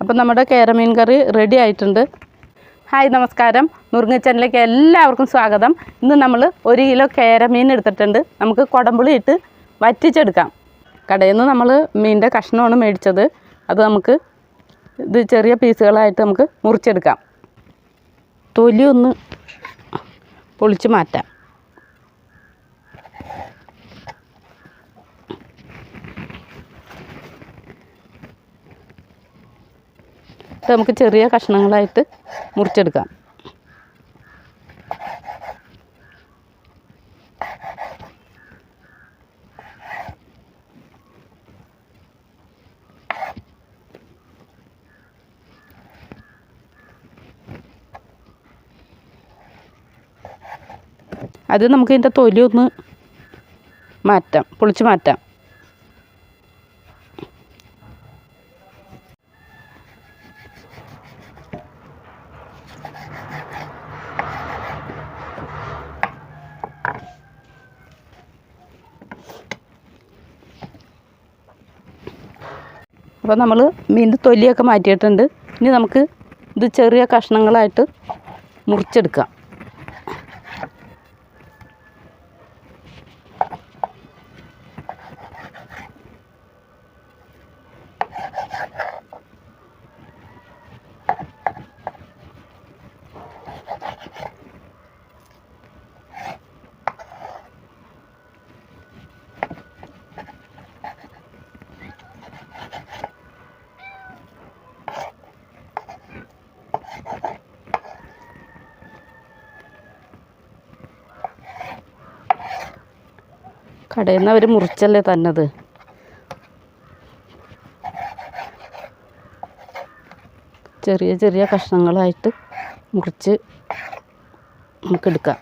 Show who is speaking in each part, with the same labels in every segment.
Speaker 1: അപ്പം നമ്മുടെ കേരമീൻ കറി റെഡി ആയിട്ടുണ്ട്. ഹായ് നമസ്കാരം. നുറുങ്ങ ചാനലിലേക്ക് എല്ലാവർക്കും സ്വാഗതം. ഇന്ന് നമ്മൾ ഒരു കിലോ കേരമീൻ എടുത്തിട്ടുണ്ട്. നമുക്ക് കുടമ്പുളി ഇട്ട് വറ്റിച്ചെടുക്കാം. കടയിൽ നിന്ന് നമ്മൾ മീനിന്റെ കഷ്ണമാണ് മേടിച്ചത്. അത് നമുക്ക് ഇത് ചെറിയ പീസുകളായിട്ട് നമുക്ക് മുറിച്ചെടുക്കാം. തൊലി ഒന്ന് പൊളിച്ച് മാറ്റാം. ഇത് നമുക്ക് ചെറിയ കഷ്ണങ്ങളായിട്ട് മുറിച്ചെടുക്കാം. അത് നമുക്ക് ഇതിന്റെ തൊലി ഒന്ന് മാറ്റാം പൊളിച്ച് മാറ്റാം. അപ്പോൾ നമ്മൾ മീനിന്റെ തൊലിയൊക്കെ മാറ്റിയിട്ടുണ്ട്. ഇനി നമുക്ക് ഇത് ചെറിയ കഷ്ണങ്ങളായിട്ട് മുറിച്ചെടുക്കാം. കടയിൽ നിന്ന് അവർ മുറിച്ചല്ലേ തന്നത്? ചെറിയ ചെറിയ കഷ്ണങ്ങളായിട്ട് മുറിച്ച് നമുക്കെടുക്കാം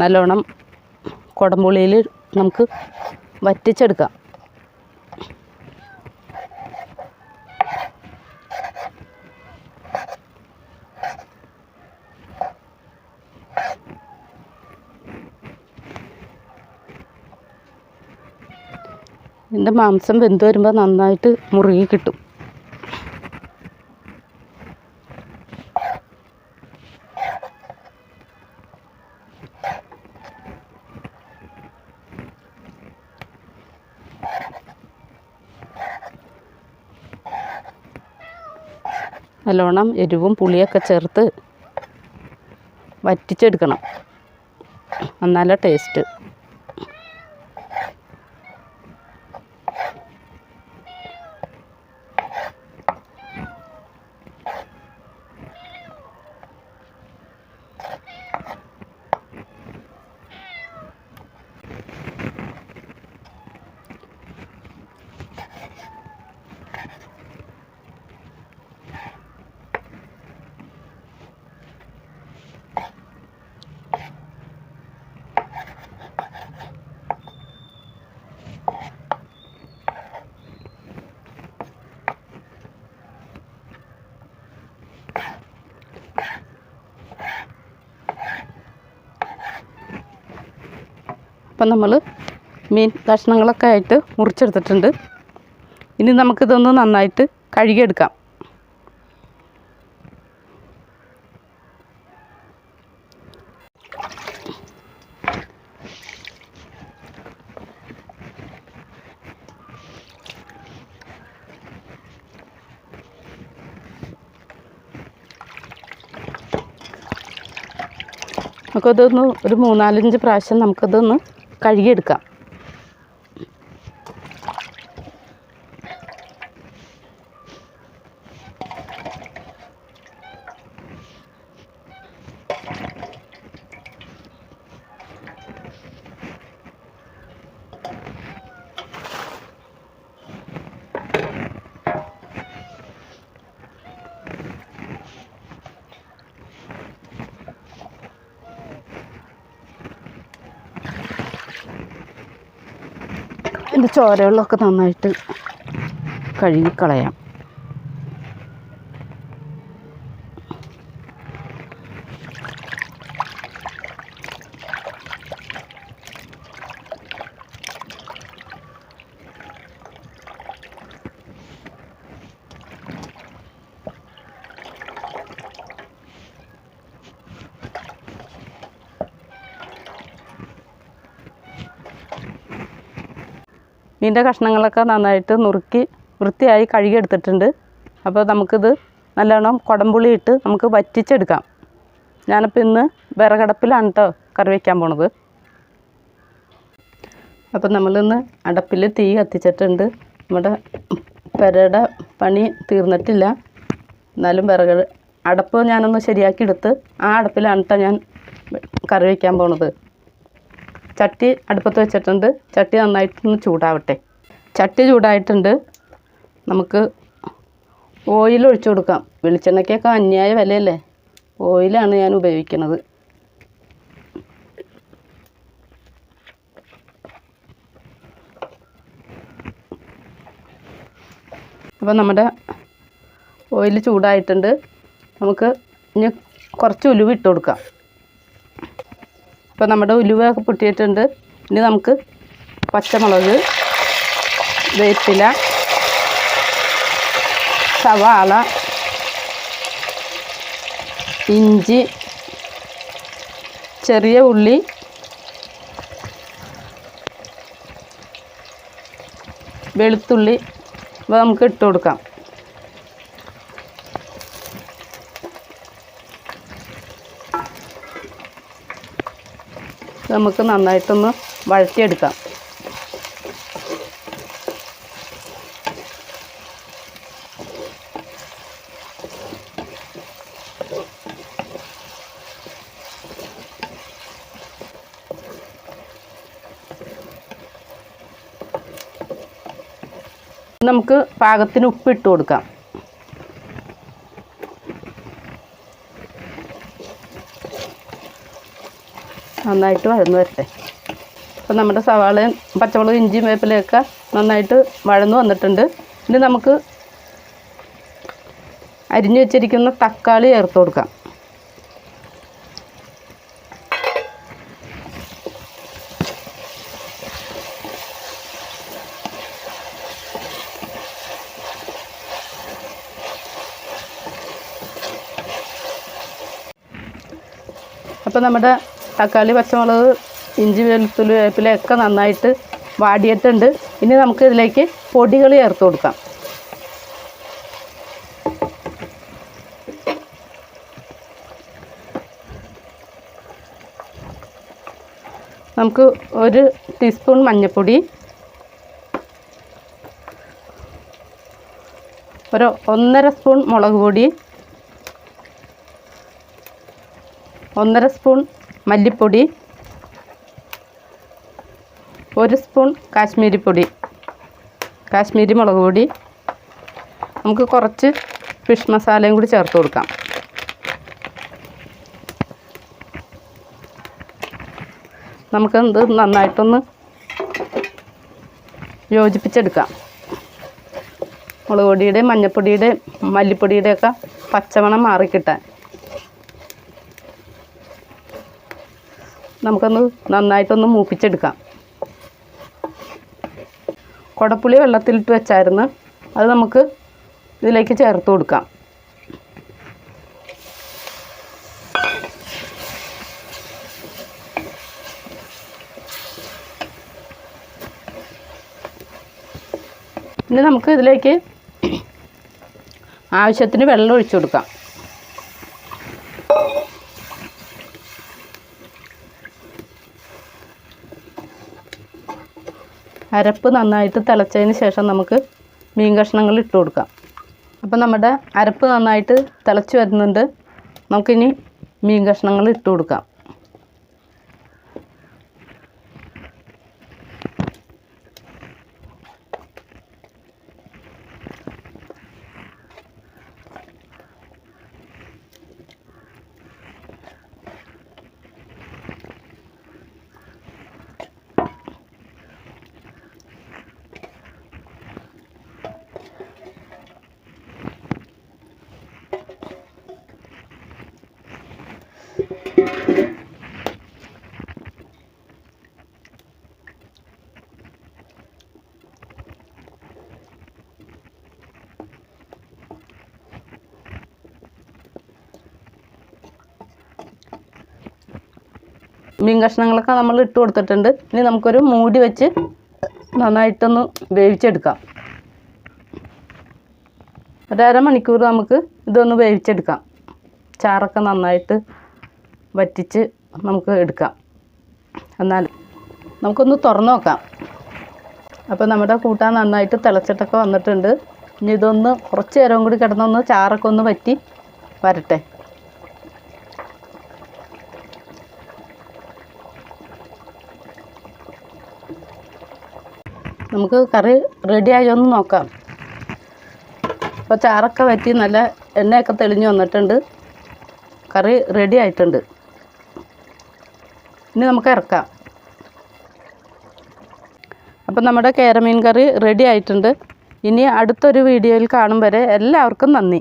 Speaker 1: നല്ലോണം കുടംപുളിയിൽ നമുക്ക് വറ്റിച്ചെടുക്കാം. ഇതിന്റെ മാംസം വെന്ത് വരുമ്പോൾ നന്നായിട്ട് മുറുകി കിട്ടും. നല്ലോണം എരിവും പുളിയൊക്കെ ചേർത്ത് വറ്റിച്ചെടുക്കണം. എന്നാലേ ടേസ്റ്റ് അപ്പം നമ്മൾ മീൻ കഷ്ണങ്ങളൊക്കെ ആയിട്ട് മുറിച്ചെടുത്തിട്ടുണ്ട്. ഇനി നമുക്കിതൊന്ന് നന്നായിട്ട് കഴുകിയെടുക്കാം. നമുക്കതൊന്ന് ഒരു മൂന്നാലഞ്ച് പ്രാവശ്യം നമുക്കതൊന്ന് കഴുകിയെടുക്കാം. ഇതിന്റെ ചോരകളൊക്കെ നന്നായിട്ട് കഴുകിക്കളയാം. മീന്റെ കഷ്ണങ്ങളൊക്കെ നന്നായിട്ട് നുറുക്കി വൃത്തിയായി കഴുകിയെടുത്തിട്ടുണ്ട്. അപ്പോൾ നമുക്കിത് നല്ലോണം കുടംപുളി ഇട്ട് നമുക്ക് വറ്റിച്ചെടുക്കാം. ഞാനിപ്പോൾ ഇന്ന് വിറകടപ്പിലാണ് കേട്ടോ കറി വയ്ക്കാൻ പോണത്. അപ്പം നമ്മളിന്ന് അടപ്പിൽ തീ കത്തിച്ചിട്ടുണ്ട്. നമ്മുടെ പെരയുടെ പണി തീർന്നിട്ടില്ല. എന്നാലും വിറക് അടപ്പ് ഞാനൊന്ന് ശരിയാക്കി എടുത്ത് ആ അടപ്പിലാണ് കേട്ടോ ഞാൻ കറി വയ്ക്കാൻ പോണത്. ചട്ടി അടുപ്പത്ത് വെച്ചിട്ടുണ്ട്. ചട്ടി നന്നായിട്ടൊന്ന് ചൂടാവട്ടെ. ചട്ടി ചൂടായിട്ടുണ്ട്. നമുക്ക് ഓയിൽ ഒഴിച്ചു കൊടുക്കാം. വെളിച്ചെണ്ണയ്ക്കൊക്കെ അന്യായ വിലയല്ലേ? ഓയിലാണ് ഞാൻ ഉപയോഗിക്കുന്നത്. അപ്പോൾ നമ്മുടെ ഓയിൽ ചൂടായിട്ടുണ്ട്. നമുക്ക് ഇനി കുറച്ച് ഉലുവ ഇട്ട് കൊടുക്കാം. ഇപ്പോൾ നമ്മുടെ ഉലുവയൊക്കെ പൊട്ടിയിട്ടുണ്ട്. ഇനി നമുക്ക് പച്ചമുളക് വേപ്പില സവാള ഇഞ്ചി ചെറിയ ഉള്ളി വെളുത്തുള്ളി ഇവ നമുക്ക് ഇട്ട് കൊടുക്കാം. നമുക്ക് നന്നായിട്ടൊന്ന് വഴറ്റിയെടുക്കാം. നമുക്ക് പാകത്തിന് ഉപ്പിട്ട് കൊടുക്കാം. നന്നായിട്ട് വഴന്ന് വരട്ടെ. അപ്പം നമ്മുടെ സവാളയും പച്ചമുളകും ഇഞ്ചിയും വേപ്പിലയൊക്കെ നന്നായിട്ട് വഴന്ന് വന്നിട്ടുണ്ട്. ഇനി നമുക്ക് അരിഞ്ഞു വെച്ചിരിക്കുന്ന തക്കാളി ചേർത്ത് കൊടുക്കാം. അപ്പോൾ നമ്മുടെ തക്കാളി പച്ചമുളക് ഇഞ്ചി വെളുത്തുള്ളി വേപ്പില ഒക്കെ നന്നായിട്ട് വാടിയിട്ടുണ്ട്. ഇനി നമുക്ക് ഇതിലേക്ക് പൊടികൾ ചേർത്ത് കൊടുക്കാം. നമുക്ക് ഒരു ടീസ്പൂൺ മഞ്ഞൾപ്പൊടി ഒരു ഒന്നര സ്പൂൺ മുളക് പൊടി ഒന്നര സ്പൂൺ മല്ലിപ്പൊടി. ഒരു സ്പൂൺ കാശ്മീരി പൊടി. കാശ്മീരി മുളക് പൊടി. നമുക്ക് കുറച്ച് ഫിഷ് മസാലയും കൂടി ചേർത്ത് കൊടുക്കാം. നമുക്ക് നന്നായിട്ടൊന്ന് യോജിപ്പിച്ചെടുക്കാം. മുളക് പൊടിയുടെയും മഞ്ഞൾപ്പൊടിയുടെയും മല്ലിപ്പൊടിയുടെയൊക്കെ പച്ചമണം മാറിക്കിട്ടാൻ. നമുക്കൊന്ന് നന്നായിട്ടൊന്ന് മൂപ്പിച്ചെടുക്കാം. കുടപ്പുളി വെള്ളത്തിലിട്ട് വെച്ചായിരുന്നു. അത് നമുക്ക് ഇതിലേക്ക് ചേർത്ത് കൊടുക്കാം. ഇനി നമുക്ക് ഇതിലേക്ക് ആവശ്യത്തിന് വെള്ളം ഒഴിച്ചു കൊടുക്കാം. അരപ്പ് നന്നായിട്ട് തിളച്ചതിന് ശേഷം നമുക്ക് മീൻ കഷ്ണങ്ങൾ ഇട്ട് കൊടുക്കാം. അപ്പോൾ നമ്മുടെ അരപ്പ് നന്നായിട്ട് തിളച്ച് വരുന്നുണ്ട്. നമുക്കിനി മീൻ കഷ്ണങ്ങൾ ഇട്ട് കൊടുക്കാം. മീൻ കഷ്ണങ്ങളൊക്കെ നമ്മൾ ഇട്ട് കൊടുത്തിട്ടുണ്ട്. ഇനി നമുക്കൊരു മൂടി വെച്ച് നന്നായിട്ടൊന്ന് വേവിച്ചെടുക്കാം. ഒരര അരമണിക്കൂർ നമുക്ക് ഇതൊന്ന് വേവിച്ചെടുക്കാം. ചാറൊക്കെ നന്നായിട്ട് വറ്റിച്ച് നമുക്ക് എടുക്കാം. എന്നാൽ നമുക്കൊന്ന് തുറന്നു നോക്കാം. അപ്പോൾ നമ്മുടെ കൂട്ടാൻ നന്നായിട്ട് തിളച്ചിട്ടൊക്കെ വന്നിട്ടുണ്ട്. ഇനി ഇതൊന്ന് കുറച്ച് നേരം കൂടി കിടന്നൊന്ന് ചാറൊക്കെ ഒന്ന് വറ്റി വരട്ടെ. നമുക്ക് കറി റെഡിയായി എന്ന് നോക്കാം. ഇപ്പോൾ ചാറൊക്കെ വറ്റി നല്ല എണ്ണയൊക്കെ തെളിഞ്ഞ് വന്നിട്ടുണ്ട്. കറി റെഡി ആയിട്ടുണ്ട്. ഇനി നമുക്ക് ഇറക്കാം. അപ്പം നമ്മുടെ കേരമീൻ കറി റെഡി ആയിട്ടുണ്ട്. ഇനി അടുത്തൊരു വീഡിയോയിൽ കാണും വരെ എല്ലാവർക്കും നന്ദി.